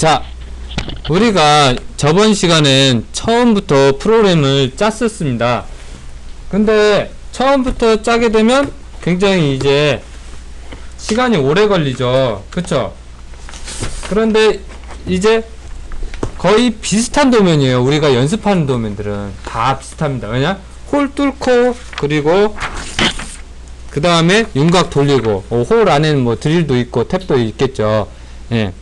자, 우리가 저번 시간엔 처음부터 프로그램을 짰었습니다. 근데 처음부터 짜게 되면 굉장히 이제 시간이 오래 걸리죠. 그쵸? 그런데 이제 거의 비슷한 도면이에요. 우리가 연습하는 도면들은 다 비슷합니다. 왜냐? 홀 뚫고 그리고 그 다음에 윤곽 돌리고 어, 홀 안에는 뭐 드릴도 있고 탭도 있겠죠. 예.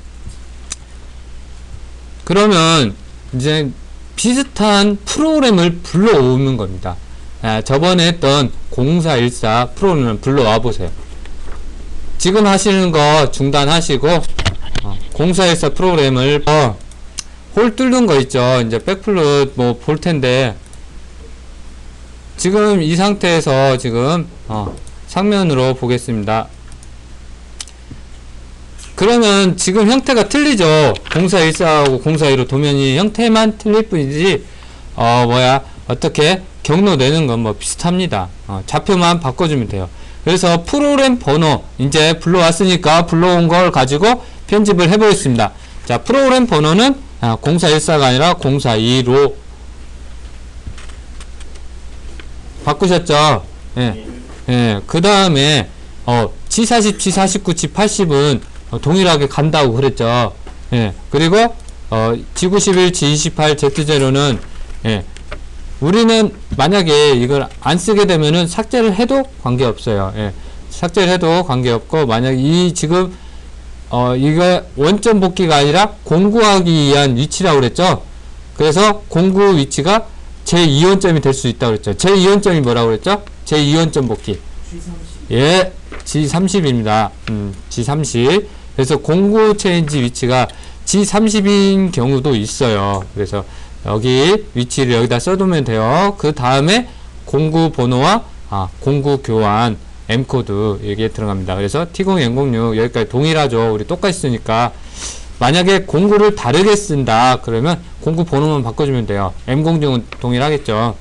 그러면 이제 비슷한 프로그램을 불러오는 겁니다. 아, 저번에 했던 0414 프로그램을 불러와 보세요. 지금 하시는 거 중단하시고 어, 0414 프로그램을 어, 홀 뚫는 거 있죠. 이제 백플룻 뭐볼 텐데 지금 이 상태에서 지금 어, 상면으로 보겠습니다. 그러면 지금 형태가 틀리죠. 0414하고 0415 도면이 형태만 틀릴 뿐이지 어 뭐야 어떻게 경로 내는 건 뭐 비슷합니다. 어, 좌표만 바꿔주면 돼요. 그래서 프로그램 번호 이제 불러왔으니까 불러온 걸 가지고 편집을 해보겠습니다. 자 프로그램 번호는 아, 0414가 아니라 0415 바꾸셨죠? 예. 예. 그 다음에 어 G40, G49, G80은 어, 동일하게 간다고 그랬죠. 예. 그리고 어 G91, G28, Z0는 예. 우리는 만약에 이걸 안 쓰게 되면은 삭제를 해도 관계없어요. 예. 삭제를 해도 관계없고 만약 이 지금 어 이거 원점 복귀가 아니라 공구하기 위한 위치라고 그랬죠. 그래서 공구 위치가 제2원점이 될 수 있다고 그랬죠. 제2원점이 뭐라고 그랬죠? 제2원점 복귀. 예, G30입니다. 음, G30. 그래서 공구 체인지 위치가 G30인 경우도 있어요. 그래서 여기 위치를 여기다 써두면 돼요. 그 다음에 공구 번호와 아, 공구 교환 M 코드 여기에 들어갑니다. 그래서 T0 M06 여기까지 동일하죠. 우리 똑같이 쓰니까 만약에 공구를 다르게 쓴다 그러면 공구 번호만 바꿔주면 돼요. M06은 동일하겠죠.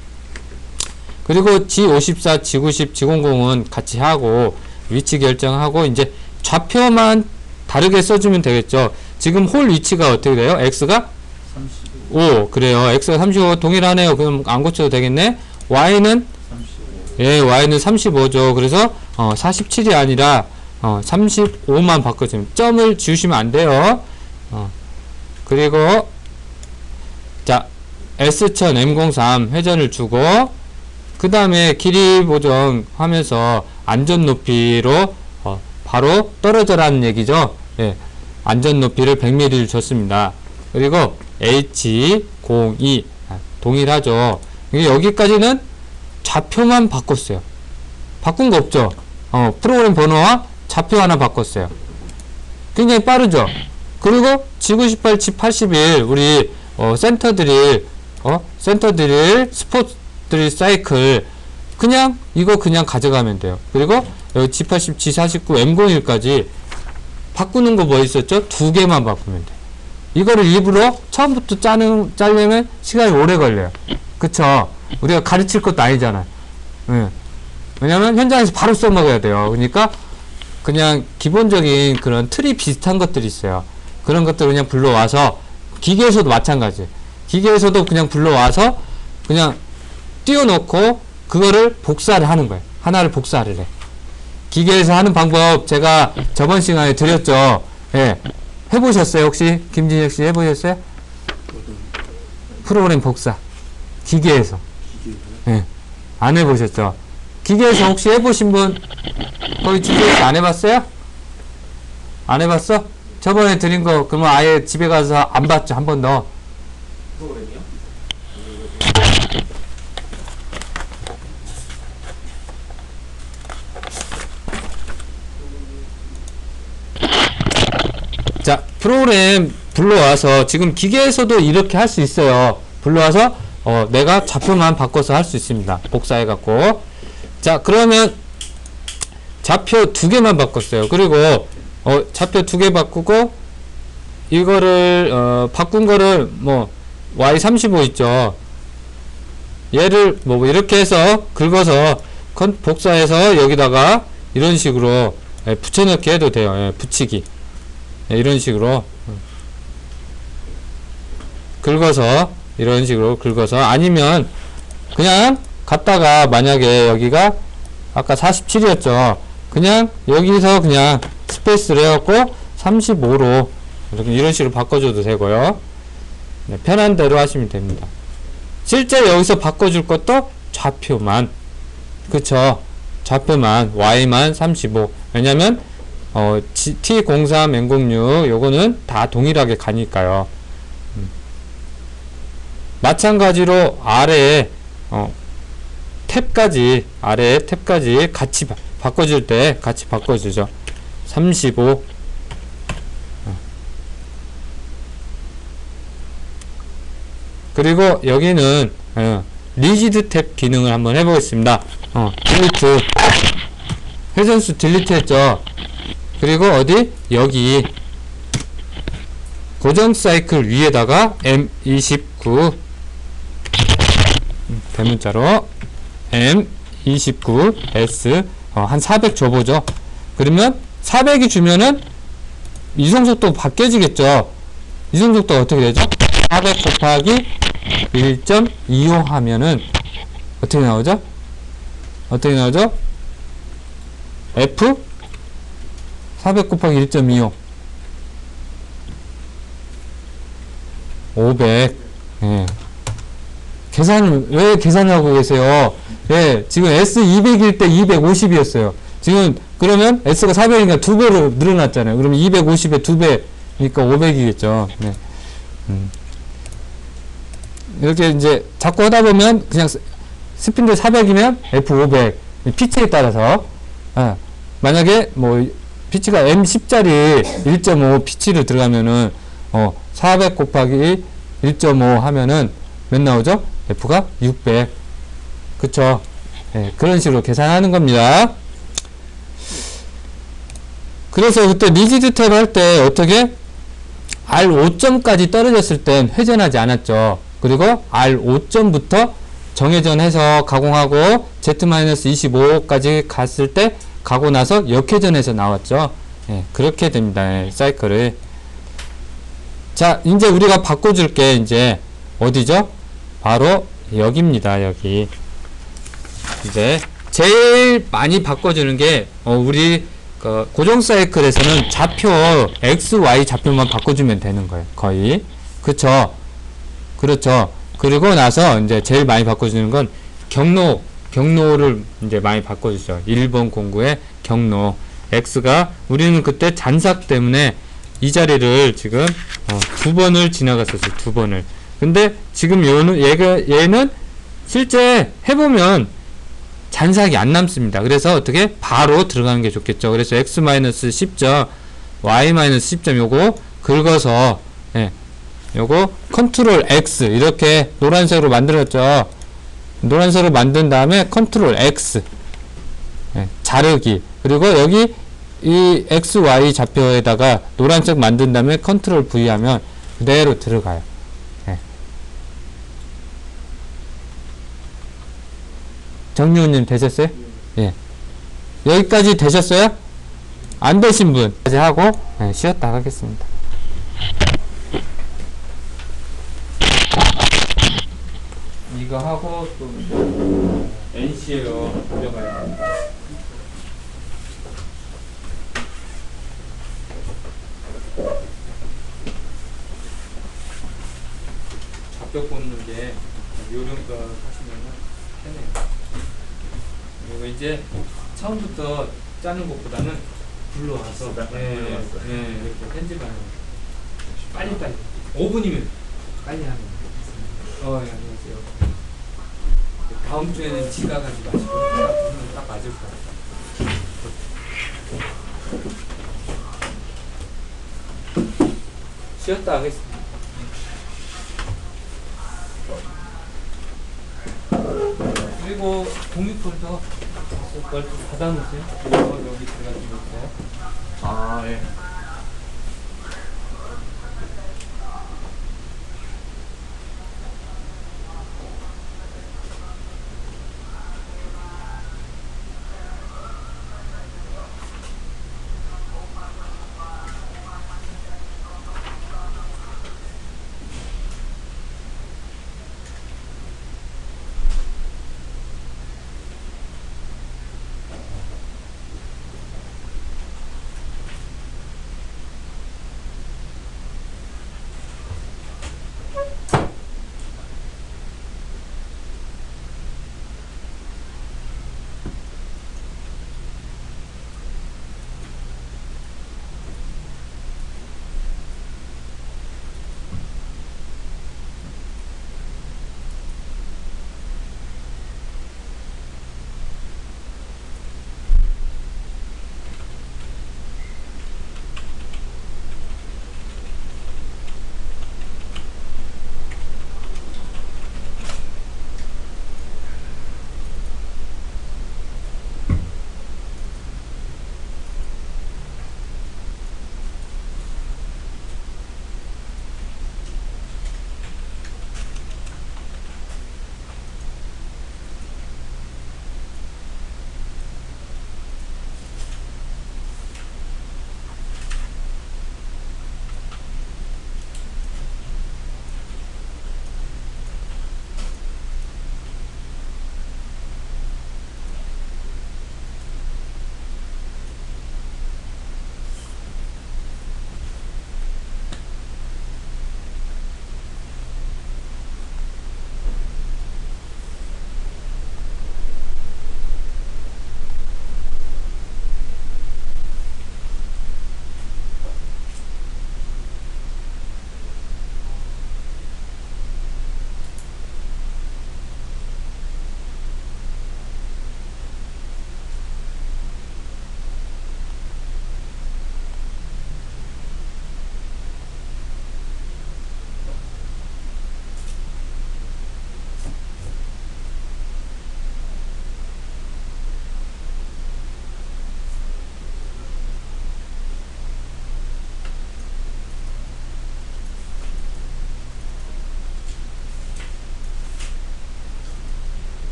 그리고 G54, G90, G00은 같이 하고 위치 결정하고 이제 좌표만 다르게 써주면 되겠죠. 지금 홀 위치가 어떻게 돼요? X가 5 그래요. X가 35 동일하네요. 그럼 안 고쳐도 되겠네. Y는 예, Y는 35죠. 그래서 어, 47이 아니라 어, 35만 바꿔주면 점을 지우시면 안 돼요. 어, 그리고 자 S1000 M03 회전을 주고 그 다음에 길이 보정 하면서 안전 높이로 어, 바로 떨어져라는 얘기죠. 예, 안전 높이를 100mm를 줬습니다. 그리고 H02 아, 동일하죠. 여기까지는 좌표만 바꿨어요. 바꾼 거 없죠. 어, 프로그램 번호와 좌표 하나 바꿨어요. 굉장히 빠르죠. 그리고 G98, G81 우리 어, 센터 드릴 어, 센터 드릴 스포츠 드릴 사이클 그냥 이거 그냥 가져가면 돼요. 그리고 G80, G49, M01까지 바꾸는 거 뭐 있었죠? 두 개만 바꾸면 돼. 이거를 일부러 처음부터 짜는 짜려면 시간이 오래 걸려요. 그쵸? 우리가 가르칠 것도 아니잖아요. 예. 왜냐면 현장에서 바로 써먹어야 돼요. 그러니까 그냥 기본적인 그런 틀이 비슷한 것들이 있어요. 그런 것들 그냥 불러와서 기계에서도 마찬가지. 기계에서도 그냥 불러와서 그냥 띄워놓고 그거를 복사를 하는 거예요. 하나를 복사를 해. 기계에서 하는 방법 제가 저번 시간에 드렸죠. 예. 해보셨어요? 혹시 김진혁 씨 해보셨어요? 프로그램 복사. 기계에서. 예. 안 해보셨죠? 기계에서 혹시 해보신 분 거기 주변에서 안 해봤어요? 안 해봤어? 저번에 드린 거 그러면 아예 집에 가서 안 봤죠? 한 번 더. 프로그램이요? 자, 프로그램 불러와서 지금 기계에서도 이렇게 할 수 있어요. 불러와서 어, 내가 좌표만 바꿔서 할 수 있습니다. 복사해 갖고. 자, 그러면 좌표 두 개만 바꿨어요. 그리고 어, 좌표 두 개 바꾸고 이거를 어, 바꾼 거를 뭐 Y35 있죠. 얘를 뭐 이렇게 해서 긁어서 컨 복사해서 여기다가 이런 식으로 예, 붙여넣기 해도 돼요. 예, 붙이기. 예, 이런 식으로 긁어서 이런 식으로 긁어서 아니면 그냥 갔다가 만약에 여기가 아까 47이었죠. 그냥 여기서 그냥 스페이스를 해갖고 35로 이렇게 이런 식으로 바꿔줘도 되고요. 네, 편한 대로 하시면 됩니다. 실제 여기서 바꿔줄 것도 좌표만 그쵸 좌표만 y만 35 왜냐면 어, G- T03 N06 요거는 다 동일하게 가니까요. 음. 마찬가지로 아래에 어, 탭까지 아래 탭까지 같이 바, 바꿔줄 때 같이 바꿔주죠. 35 어. 그리고 여기는 어, 리지드 탭 기능을 한번 해보겠습니다. 어, 딜리트 회전수 딜리트 했죠. 그리고 어디 여기 고정 사이클 위에다가 M29 음, 대문자로 M29S 어, 한 400 줘보죠. 그러면 400이 주면은 이성속도 바뀌어지겠죠. 이성속도가 어떻게 되죠? 400 곱하기 1.25 하면은 어떻게 나오죠? 어떻게 나오죠? F 400 곱하기 1.25 500 예. 계산을 왜 계산하고 계세요? 예, 지금 S 200일 때 250이었어요. 지금 그러면 S가 400이니까 두 배로 늘어났잖아요. 그러면 250에 두 배니까 500이겠죠. 네. 음. 이렇게 이제 자꾸 하다 보면 그냥 스- 스핀들 400이면 F500 피치에 따라서 아, 만약에 뭐 피치가 M10짜리 1.5 피치로 들어가면은 어, 400 곱하기 1.5 하면은 몇 나오죠? F가 600 그쵸? 예, 그런 식으로 계산하는 겁니다. 그래서 그때 리지드 탭 할 때 어떻게? R5점까지 떨어졌을 땐 회전하지 않았죠. 그리고 R5점부터 정회전해서 가공하고 Z-25까지 갔을 때 가고 나서 역회전해서 나왔죠. 예, 그렇게 됩니다. 예, 사이클을. 자 이제 우리가 바꿔줄 게 이제 어디죠? 바로 여기입니다 여기. 이제 제일 많이 바꿔주는 게 어, 우리 그 고정 사이클에서는 좌표 x, y 좌표만 바꿔주면 되는 거예요 거의. 그쵸? 그렇죠. 그리고 나서 이제 제일 많이 바꿔주는 건 경로 경로를 이제 많이 바꿔주죠 1번 공구의 경로 x가 우리는 그때 잔삭 때문에 이 자리를 지금 어, 두 번을 지나갔었어요 두 번을 근데 지금 요는 얘가 얘는 실제 해보면 잔삭이 안 남습니다. 그래서 어떻게 바로 들어가는 게 좋겠죠. 그래서 x-10점, y-10점 요거 긁어서 예. 요거 컨트롤 X 이렇게 노란색으로 만들었죠. 노란색으로 만든 다음에 컨트롤 X 예, 자르기 그리고 여기 이 X, Y 좌표에다가 노란색 만든 다음에 컨트롤 V 하면 그대로 들어가요. 예. 정유님 되셨어요? 예. 여기까지 되셨어요? 안 되신 분까지 하고 예, 쉬었다 가겠습니다. 이거 하고 또 NC로 돌려가야 됩니다. 좌표 꽂는 게 요령 거 하시면은 편해요. 그리고 이제 처음부터 짜는 것보다는 불러와서 네, 네, 이렇게 편집하는 거. 빨리 빨리 5분이면 빨리 거. 어, 예. 다음 주에는 지각하지 마시고 딱, 맞을 것 같아요. 쉬었다 하겠습니다. 그리고 공유폴더 널 닫아놓으세요. 그리고 여기 들어가지고 있어요. 아, 예.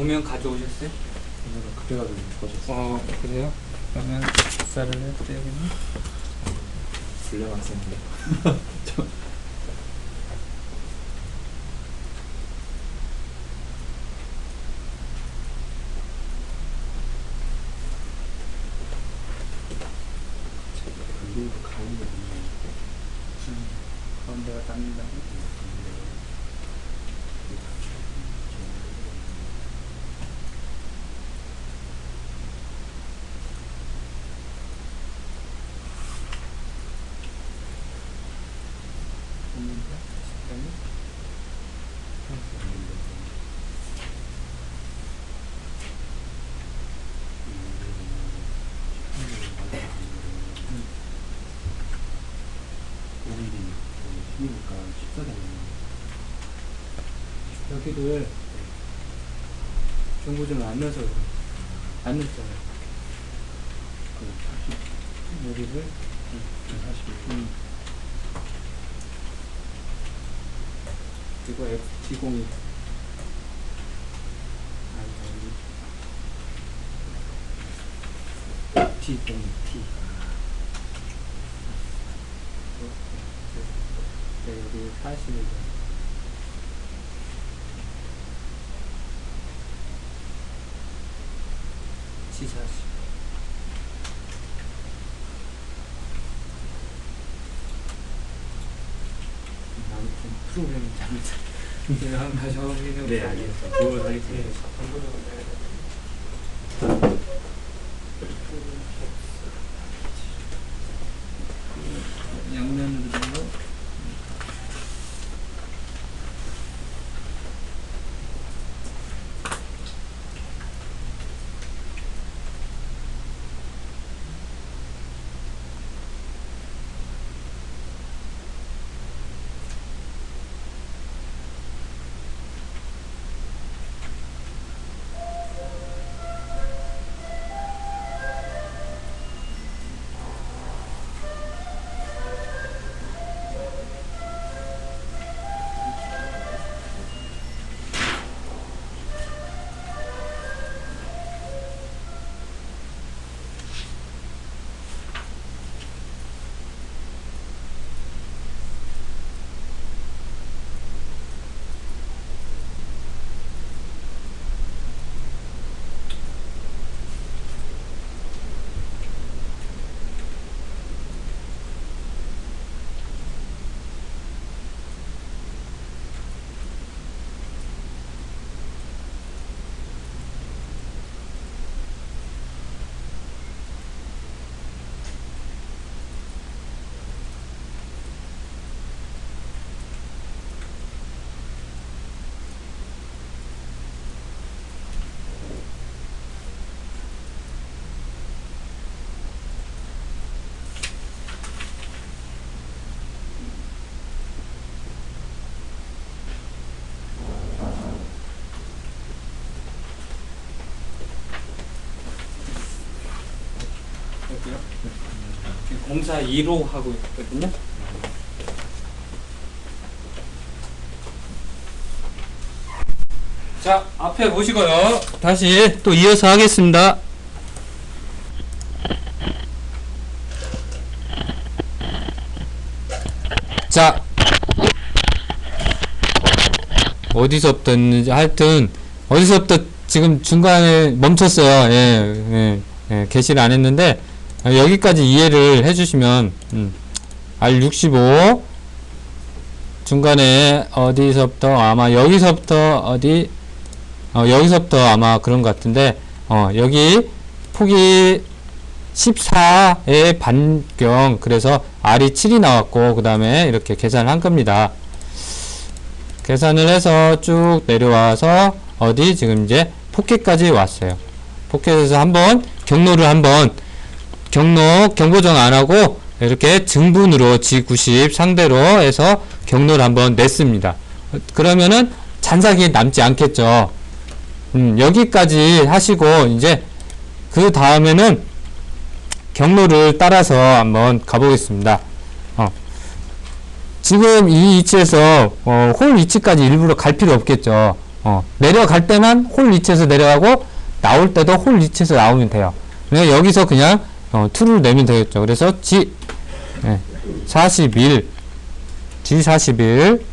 도면 가져오셨어요? 내가 그래가지고 보셨어. 어 그래요? 그러면 식사를 해도 되겠네. 학생인데. 14cm. 여기를 중부점을 안 넣어서 안 넣었잖아요. 여기를 40. 음. 그리고 FT02. T 0 T. 여기 40이죠. T40 아무튼 프로그램이 잘못 내가 한번 다시 확인해 네, 알겠습니다. 그걸 하겠습니다. 공사 2로 하고 있거든요. 자, 앞에 보시고요. 다시 또 이어서 하겠습니다. 자, 어디서부터 했는지 하여튼 어디서부터 지금 중간에 멈췄어요. 예, 예, 예 게시를 안 했는데 아, 여기까지 이해를 해주시면 음, R65 중간에 어디서부터 아마 여기서부터 어디 어, 여기서부터 아마 그런 것 같은데 어, 여기 폭이 14의 반경 그래서 R이 7이 나왔고 그 다음에 이렇게 계산을 한 겁니다. 계산을 해서 쭉 내려와서 어디 지금 이제 포켓까지 왔어요. 포켓에서 한번 경로를 한번 경로 경보정 안 하고 이렇게 증분으로 G90 상대로 해서 경로를 한번 냈습니다. 그러면은 잔삭이 남지 않겠죠. 음, 여기까지 하시고 이제 그 다음에는 경로를 따라서 한번 가보겠습니다. 어. 지금 이 위치에서 어, 홀 위치까지 일부러 갈 필요 없겠죠. 어, 내려갈 때만 홀 위치에서 내려가고 나올 때도 홀 위치에서 나오면 돼요. 그러니까 여기서 그냥 어, true를 내면 되겠죠. 그래서 G 예, 41 G 41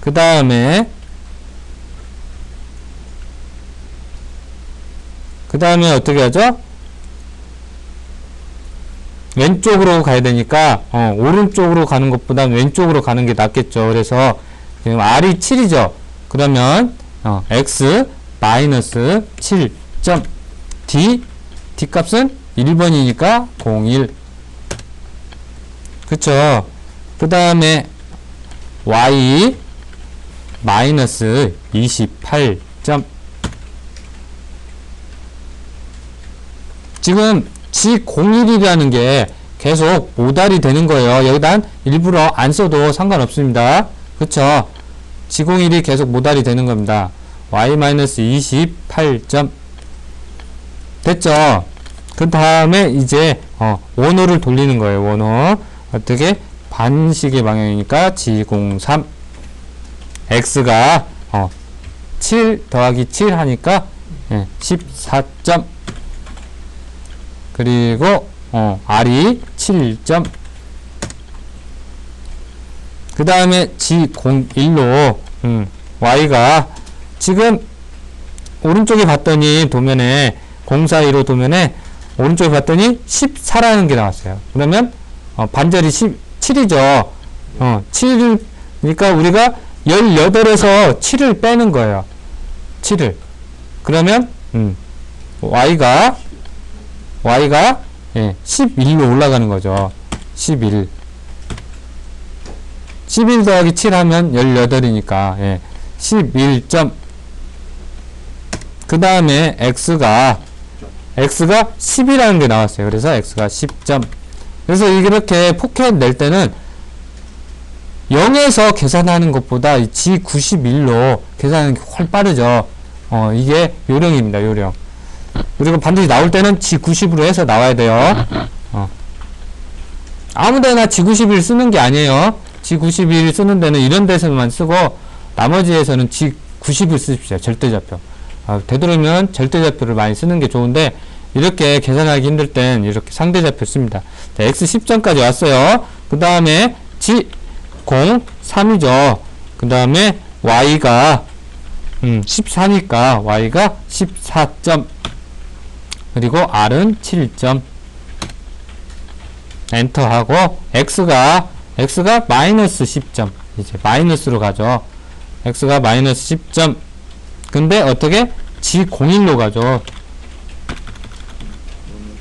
그 다음에 그 다음에 어떻게 하죠? 왼쪽으로 가야 되니까 어, 오른쪽으로 가는 것보다 왼쪽으로 가는 게 낫겠죠. 그래서 지금 R이 7이죠. 그러면 어, X 마이너스 7점 D D 값은 1번이니까 01 그쵸 그 다음에 Y 마이너스 28 점 지금 G01이라는 게 계속 모달이 되는 거예요. 여기다 일부러 안 써도 상관없습니다. 그쵸? G01이 계속 모달이 되는 겁니다. Y-28점. 됐죠? 그 다음에 이제, 어, 원호를 돌리는 거예요. 원호. 어떻게? 반식의 방향이니까 G03. X가, 어, 7 더하기 7 하니까, 예, 14 점. 그리고 어, R이 7점 그 다음에 G01로 음, Y가 지금 오른쪽에 봤더니 도면에 042로 도면에 오른쪽에 봤더니 14라는 게 나왔어요 그러면 어, 반절이 10, 7이죠 어, 7을 그러니까 우리가 18에서 7을 빼는 거예요 7을 그러면 음, Y가 y가 예, 11로 올라가는 거죠. 11. 11 더하기 7 하면 18이니까 예, 11점. 그 다음에 x가 x가 10이라는 게 나왔어요. 그래서 x가 10점. 그래서 이렇게 포켓 낼 때는 0에서 계산하는 것보다 이 G91로 계산하는 게 훨 빠르죠. 어, 이게 요령입니다. 요령. 그리고 반드시 나올 때는 G90으로 해서 나와야 돼요. 어. 아무데나 G91 쓰는 게 아니에요. G91 쓰는 데는 이런 데서만 쓰고 나머지에서는 G90을 쓰십시오. 절대좌표. 아, 되도록이면 절대좌표를 많이 쓰는 게 좋은데 이렇게 계산하기 힘들 땐 이렇게 상대좌표 씁니다. 자, X 10점까지 왔어요. 그 다음에 G03이죠. 그 다음에 Y가 음, 14니까 Y가 14점 그리고 R은 7점 엔터하고 X가 X가 마이너스 10점 이제 마이너스로 가죠 X가 마이너스 10점 근데 어떻게 G01로 가죠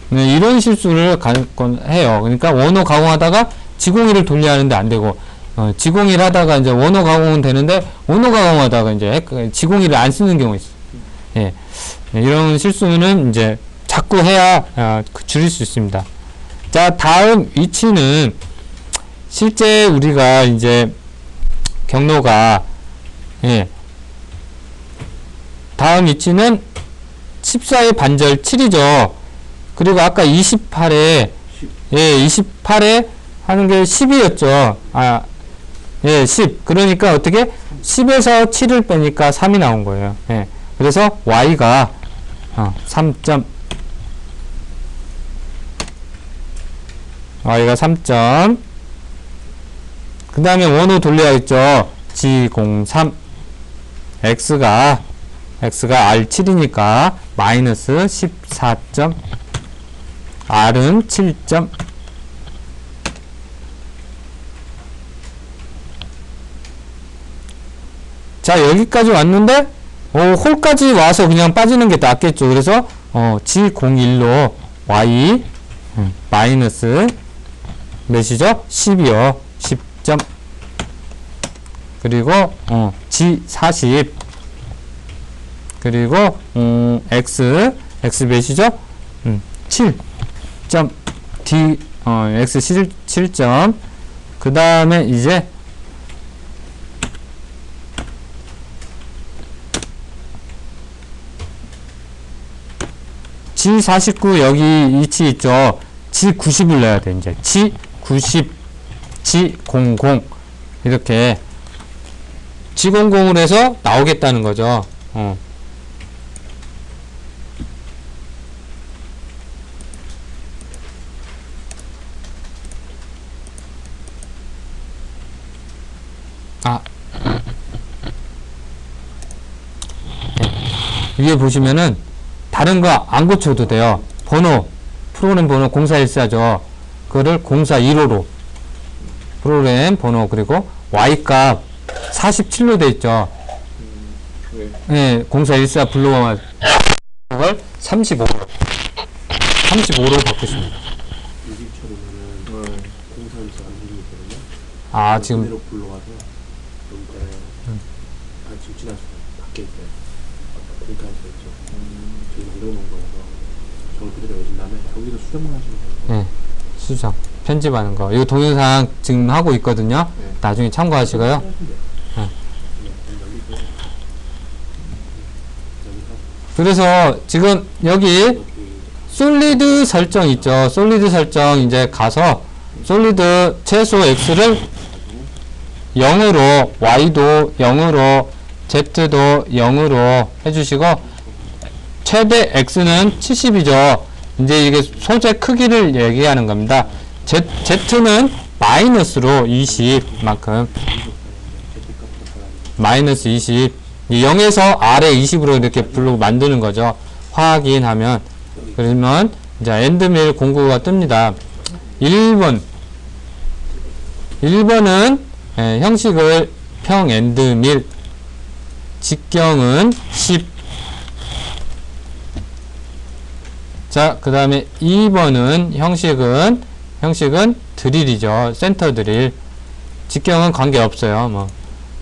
네, 이런 실수를 가 건 해요 그러니까 원호 가공하다가 G01을 돌려야 하는데 안 되고 어, G01 하다가 이제 원호 가공은 되는데 원호 가공하다가 이제 핵- G01을 안 쓰는 경우 있어요 예. 네, 이런 실수는 이제 자꾸 해야 아, 그- 줄일 수 있습니다. 자, 다음 위치는 실제 우리가 이제 경로가 예. 다음 위치는 14의 반절 7이죠. 그리고 아까 28에 10. 예, 28에 하는 게 10이었죠. 아, 예, 10. 그러니까 어떻게 10에서 7을 빼니까 3이 나온 거예요. 예. 그래서 y가 어, 3점 y가 3점 그 다음에 원호 돌려야겠죠 G03 x가 x가 R7이니까 마이너스 14점 R은 7점 자 여기까지 왔는데 어, 홀까지 와서 그냥 빠지는 게 낫겠죠 그래서 어, G01로 Y 음, 마이너스 몇이죠? 10이요. 10점. 그리고 어, G40 그리고 음, X X 몇이죠? 음, 7 점 D 어, X 7, 7점 그 다음에 이제 G49 여기 위치 있죠? G90을 내야 돼, 이제. G90, G00. 이렇게. G00을 해서 나오겠다는 거죠. 어. 위에 보시면은 다른 거 안 고쳐도 돼요. 번호, 프로그램 번호 0414죠. 그거를 0415로 프로그램 번호 그리고 Y값 47로 돼 있죠. 왜? 네, 0414 불러와 그걸 35로 35로 바꾸시면 돼요. 유집 처리면은 공사에서 안 들리거든요. 아, 지금 그대로 불러와서 여기다 아 지금 지나서 밖에 있어요. 공사에서 있죠. 저기 만들어 놓은 거라서 저걸 그대로 여신 다음에 여기서 수정만 하시면 돼요. 네, 수정 편집하는 거. 이거 동영상 지금 하고 있거든요. 네. 나중에 참고하시고요. 네. 네, 여기서 그래서 지금 여기 솔리드 설정 있죠. 솔리드 설정 이제 가서 솔리드 최소 x를 0으로 y도 0으로 z도 0으로 해주시고 최대 x는 70이죠. 이제 이게 소재 크기를 얘기하는 겁니다. z, z는 마이너스로 20만큼 마이너스 20 0에서 아래 20으로 이렇게 블록 만드는 거죠. 확인하면 그러면 이제 엔드밀 공구가 뜹니다. 1번 1번은 예, 형식을 평 엔드밀 직경은 10 자, 그 다음에 2번은 형식은, 형식은 드릴이죠. 센터 드릴. 직경은 관계없어요. 뭐.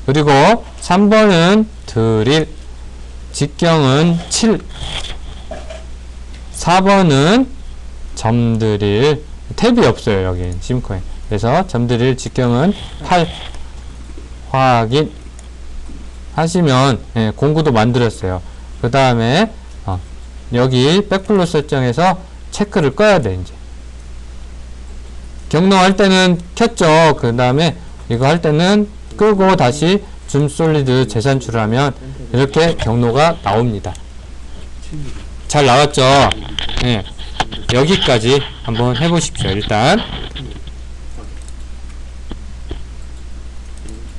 그리고 3번은 드릴. 직경은 7. 4번은 점드릴. 탭이 없어요. 여기 심코에. 그래서 점드릴 직경은 8. 확인. 하시면, 예, 공구도 만들었어요. 그 다음에, 어, 여기 백플로 설정해서 체크를 꺼야 돼 이제. 경로 할 때는 켰죠. 그 다음에 이거 할 때는 끄고 다시 줌 솔리드 재산출을 하면 이렇게 경로가 나옵니다. 잘 나왔죠? 예. 여기까지 한번 해보십시오 일단